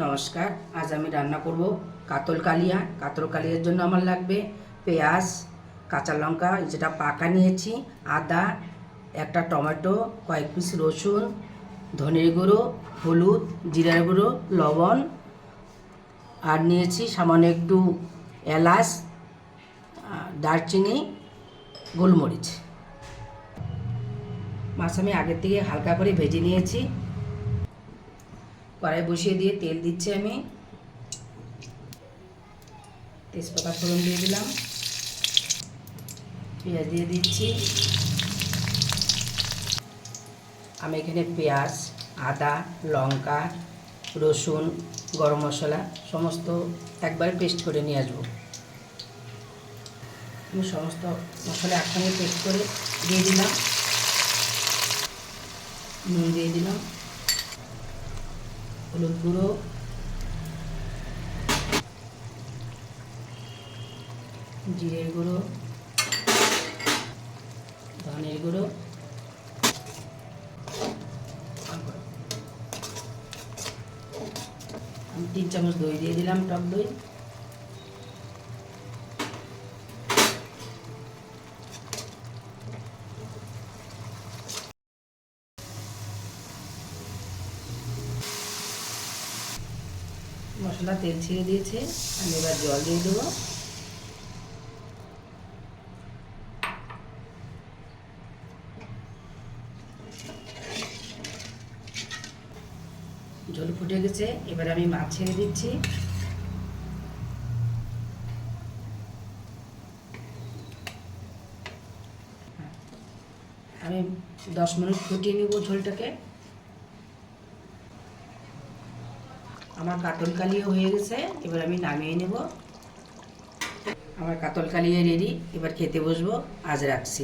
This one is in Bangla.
নমস্কার, আজ আমি রান্না করব কাতল কালিয়া। কাতল কালিয়ার জন্য আমার লাগবে পেঁয়াজ, কাঁচা লঙ্কা যেটা পাকা নিয়েছি, আদা, একটা টমেটো, কয়েক পিস রসুন, ধনের গুঁড়ো, হলুদ, জিরার গুঁড়ো, লবণ, আর নিয়েছি সামান্য একটু এলাচ দারচিনি, গোলমরিচ। মাছ আমি আগের থেকে হালকা করে ভেজে নিয়েছি। কড়াই বসিয়ে দিয়ে তেল দিচ্ছি আমি। তেজপাতা ফোড়ন দিয়ে দিলাম। পেঁয়াজ দিয়ে দিচ্ছি। আমি এখানে পেঁয়াজ, আদা, লঙ্কা, রসুন, গরম মশলা সমস্ত একবারে পেস্ট করে নিয়ে আসব। আমি সমস্ত মশলা একসঙ্গে পেস্ট করে দিয়ে দিলাম। নুন দিয়ে দিলাম। হলুদ গুঁড়ো। জিরের গুঁড়ো। ধনের গুঁড়ো। তিন চামচ দই দিয়ে দিলাম টক দই। মশলা তেল ছেড়ে দিয়েছে, আমি এবার জল দিয়ে দেবো। জল ফুটে গেছে, এবার আমি মাছ ছেড়ে দিচ্ছি। আমি দশ মিনিট ফুটিয়ে নেব ঝোলটাকে। আমার কাতল কালিও হয়ে গেছে, এবার আমি নামিয়ে নেব। আমার কাতল কালিয়ে রেডি এবার খেতে বসবো, আজ রাখছি।